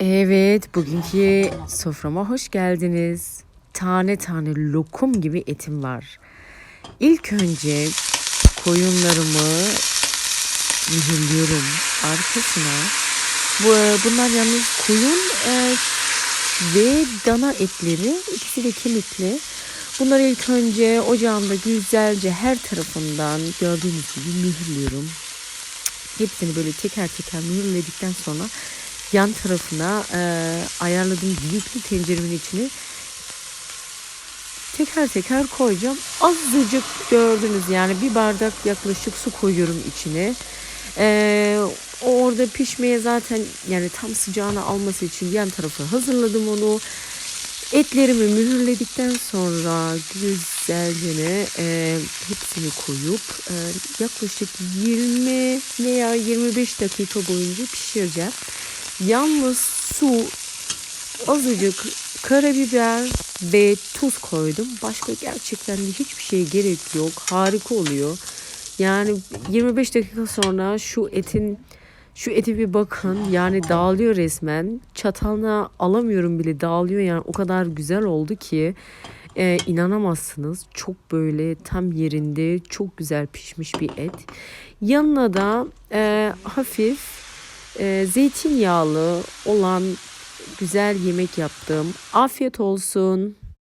Evet, bugünkü soframa hoş geldiniz. Tane tane lokum gibi etim var. İlk önce koyunlarımı mühürlüyorum. Arkasına bu, bunlar yalnız koyun e, ve dana etleri ikisi de kemikli. Bunları ilk önce ocağımda güzelce her tarafından gördüğünüz gibi mühürlüyorum. Hepsini böyle teker teker mühürledikten sonra yan tarafına e, ayarladığım büyüklü tenceremin içine teker teker koyacağım. Azıcık gördünüz yani bir bardak yaklaşık su koyuyorum içine. E, o orada pişmeye zaten yani tam sıcağını alması için yan tarafı hazırladım onu. Etlerimi mühürledikten sonra güzelce e, hepsini koyup e, yaklaşık 20 veya 25 dakika boyunca pişireceğim. Yalnız su, azıcık karabiber ve tuz koydum. Başka gerçekten de hiçbir şeye gerek yok. Harika oluyor. Yani 25 dakika sonra şu etin şu eti bir bakın yani dağılıyor resmen. Çatalına alamıyorum bile dağılıyor yani o kadar güzel oldu ki e, inanamazsınız. Çok böyle tam yerinde çok güzel pişmiş bir et. Yanına da e, hafif e, zeytinyağlı olan güzel yemek yaptım. Afiyet olsun.